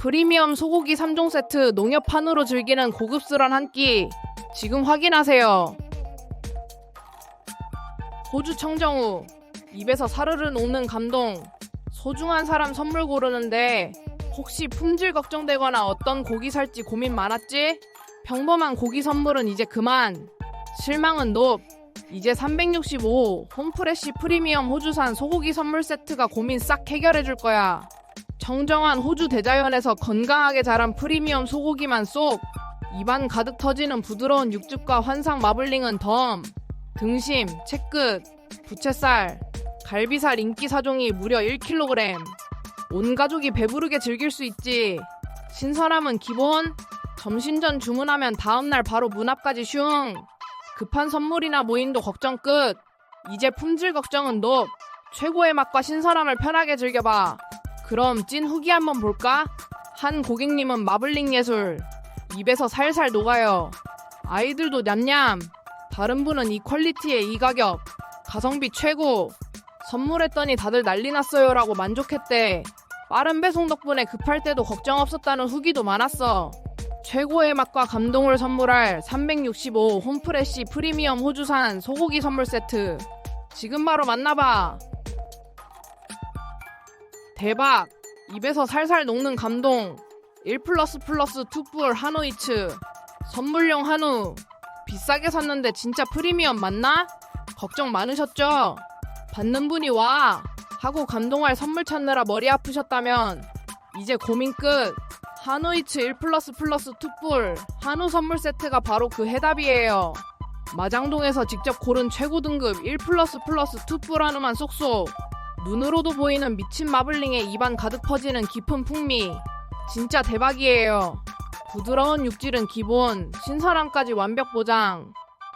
프리미엄 소고기 3종 세트 농협판으로 즐기는 고급스런 한 끼. 지금 확인하세요. 호주 청정우. 입에서 사르르 녹는 감동. 소중한 사람 선물 고르는데 혹시 품질 걱정되거나 어떤 고기 살지 고민 많았지? 평범한 고기 선물은 이제 그만. 실망은 높. 이제 365 홈프레시 프리미엄 호주산 소고기 선물 세트가 고민 싹 해결해 줄 거야. 청정한 호주 대자연에서 건강하게 자란 프리미엄 소고기만 쏙. 입안 가득 터지는 부드러운 육즙과 환상 마블링은 덤. 등심, 채끝, 부채살, 갈비살 인기 사종이 무려 1kg. 온 가족이 배부르게 즐길 수 있지. 신선함은 기본. 점심 전 주문하면 다음날 바로 문 앞까지 슝. 급한 선물이나 모임도 걱정 끝. 이제 품질 걱정은 높. 최고의 맛과 신선함을 편하게 즐겨봐. 그럼 찐 후기 한번 볼까? 한 고객님은 마블링 예술. 입에서 살살 녹아요. 아이들도 냠냠. 다른 분은 이 퀄리티에 이 가격. 가성비 최고. 선물했더니 다들 난리 났어요라고 만족했대. 빠른 배송 덕분에 급할 때도 걱정 없었다는 후기도 많았어. 최고의 맛과 감동을 선물할 365 홈프레시 프리미엄 호주산 소고기 선물 세트. 지금 바로 만나봐. 대박! 입에서 살살 녹는 감동. 1 플러스 플러스 투뿔 한우이츠. 선물용 한우. 비싸게 샀는데 진짜 프리미엄 맞나? 걱정 많으셨죠? 받는 분이 와! 하고 감동할 선물 찾느라 머리 아프셨다면 이제 고민 끝. 한우이츠 1 플러스 플러스 투뿔 한우 선물 세트가 바로 그 해답이에요. 마장동에서 직접 고른 최고 등급 1 플러스 플러스 투뿔 한우만 쏙쏙. 눈으로도 보이는 미친 마블링에 입안 가득 퍼지는 깊은 풍미. 진짜 대박이에요. 부드러운 육질은 기본, 신선함까지 완벽 보장.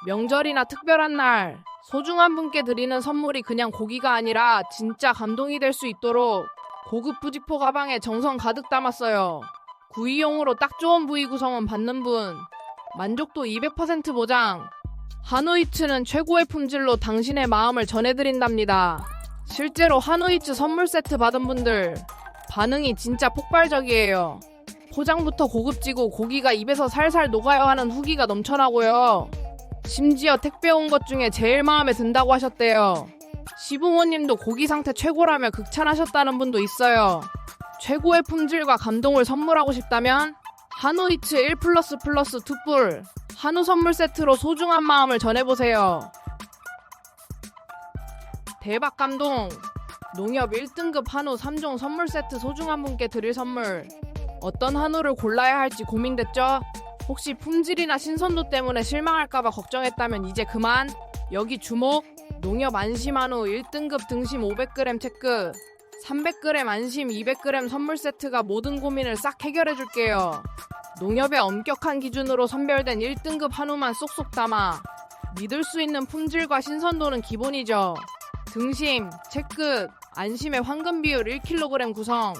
명절이나 특별한 날, 소중한 분께 드리는 선물이 그냥 고기가 아니라 진짜 감동이 될 수 있도록 고급 부직포 가방에 정성 가득 담았어요. 구이용으로 딱 좋은 부위 구성은 받는 분. 만족도 200% 보장. 한우이츠는 최고의 품질로 당신의 마음을 전해드린답니다. 실제로 한우이츠 선물 세트 받은 분들 반응이 진짜 폭발적이에요. 포장부터 고급지고 고기가 입에서 살살 녹아요 하는 후기가 넘쳐나고요. 심지어 택배 온 것 중에 제일 마음에 든다고 하셨대요. 시부모님도 고기 상태 최고라며 극찬하셨다는 분도 있어요. 최고의 품질과 감동을 선물하고 싶다면 한우이츠 1 플러스 플러스 투뿔 한우 선물 세트로 소중한 마음을 전해보세요. 대박 감동! 농협 1등급 한우 3종 선물 세트 소중한 분께 드릴 선물. 어떤 한우를 골라야 할지 고민됐죠? 혹시 품질이나 신선도 때문에 실망할까봐 걱정했다면 이제 그만. 여기 주목. 농협 안심 한우 1등급 등심 500g 체크. 300g 안심 200g 선물 세트가 모든 고민을 싹 해결해 줄게요. 농협의 엄격한 기준으로 선별된 1등급 한우만 쏙쏙 담아. 믿을 수 있는 품질과 신선도는 기본이죠. 등심, 채끝, 안심의 황금 비율 1kg 구성.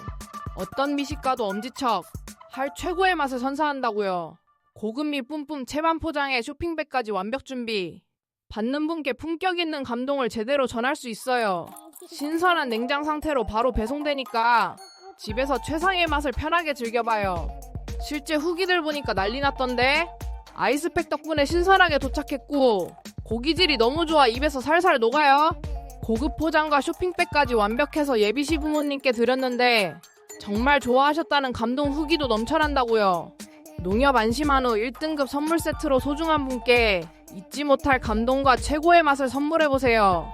어떤 미식가도 엄지척. 할 최고의 맛을 선사한다고요. 고급미 뿜뿜 채반 포장에 쇼핑백까지 완벽 준비. 받는 분께 품격 있는 감동을 제대로 전할 수 있어요. 신선한 냉장 상태로 바로 배송되니까 집에서 최상의 맛을 편하게 즐겨봐요. 실제 후기들 보니까 난리 났던데 아이스팩 덕분에 신선하게 도착했고 고기질이 너무 좋아 입에서 살살 녹아요. 고급 포장과 쇼핑백까지 완벽해서 예비 시 부모님께 드렸는데 정말 좋아하셨다는 감동 후기도 넘쳐난다고요. 농협 안심한우 1등급 선물 세트로 소중한 분께 잊지 못할 감동과 최고의 맛을 선물해보세요.